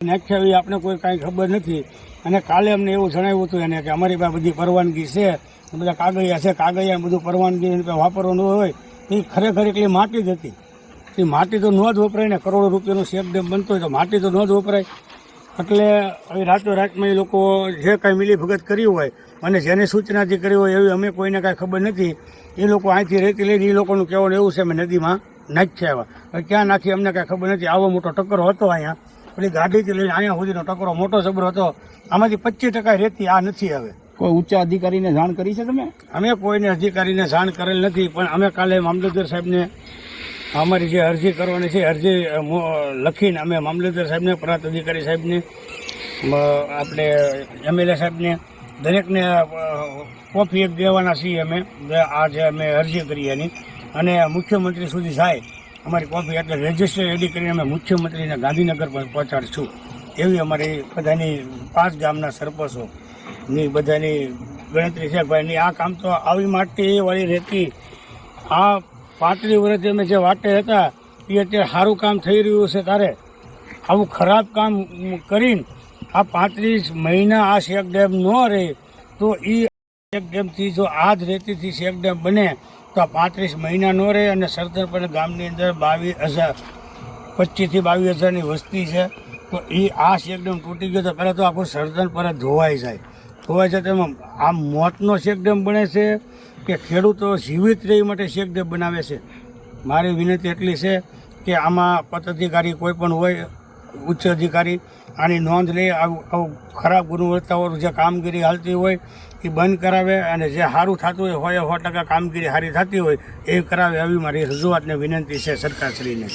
નાખ્યા આપણે કોઈ કાંઈ ખબર નથી. અને કાલે અમને એવું જણાવ્યું હતું એને કે અમારી પાસે બધી પરવાનગી છે બધા કાગળિયા છે, કાગળિયા બધું પરવાનગી વાપરવાનું હોય એ ખરેખર એટલી માટી જ હતી. એ માટી તો ન જ વપરાય ને કરોડો રૂપિયાનું શેક ડેમ બનતો હોય તો માટી તો ન જ વપરાય. એટલે હવે રાતો રાતમાં એ લોકો જે કાંઈ મિલી ભગત કર્યું હોય, અને જેને સૂચનાથી કરી હોય એવી અમે કોઈને કાંઈ ખબર નથી એ લોકો અહીંથી રેતી લઈને એ લોકોનું કહેવાનું એવું છે અમે નદીમાં નાખ્યા આવ્યા હવે ક્યાં નાખી અમને કાંઈ ખબર નથી. આવો મોટો ટક્કર હતો અહીંયા. પેલી ગાડીથી લઈને અહીંયા સુધીનો ટકરો મોટો જબરો હતો. આમાંથી પચીસ ટકા રેતી આ નથી હવે. કોઈ ઉચ્ચ અધિકારીને જાણ કરી છે તમે? અમે કોઈને અધિકારીને જાણ કરેલ નથી પણ અમે કાલે મામલતદાર સાહેબને અમારી જે અરજી કરવાની છે અરજી લખીને અમે મામલતદાર સાહેબને પ્રાંત અધિકારી સાહેબને આપણે એમએલએ સાહેબને દરેકને કોપી એક દેવાના છીએ અમે આ જે અમે અરજી કરી એની. અને મુખ્યમંત્રી સુધી જાય. અમારી કોપી એટલે રજિસ્ટર રેડી કરીને અમે મુખ્યમંત્રીને ગાંધીનગર પર પહોંચાડશું. એવી અમારી બધાની પાંચ ગામના સરપંચો ની બધાની ગણતરી છે ભાઈ આ કામ તો આવી માટી વાળી રહેતી. આ પાંત્રીસ વર્ષથી અમે જે વાટે હતા, એ અત્યારે સારું કામ થઈ રહ્યું છે તારે. આવું ખરાબ કામ કરીને આ પાંત્રીસ મહિના આ શેક ડેમ ન રહે, તો એ શેક ડેમથી જો આ જ રેતીથી ડેમ બને, તો પાંત્રીસ મહિના ન રહે અને સરદારપણ ગામની અંદર બાવીસ હજાર પચીસથી બાવીસ હજારની વસ્તી છે. તો એ આ ચેકડેમ તૂટી ગયો તો પહેલાં તો આખું સરદારપણ ધોવાઈ જાય. ધોવાઈ જાય તેમાં આ મોતનો શેકડેમ બને છે કે ખેડૂતો જીવિત રહે માટે શેક ડેમ બનાવે છે? મારી વિનંતી એટલી છે કે આમાં પદ અધિકારી કોઈ પણ હોય ઉચ્ચ અધિકારી આની નોંધ લે આવું આવું ખરાબ ગુણવત્તાવાળું જે કામગીરી હાલતી હોય એ બંધ કરાવે અને જે સારું થતું હોય હોય સો ટકા કામગીરી સારી થતી હોય, એ કરાવે એવી મારી રજૂઆતને વિનંતી છે સરકારશ્રીને.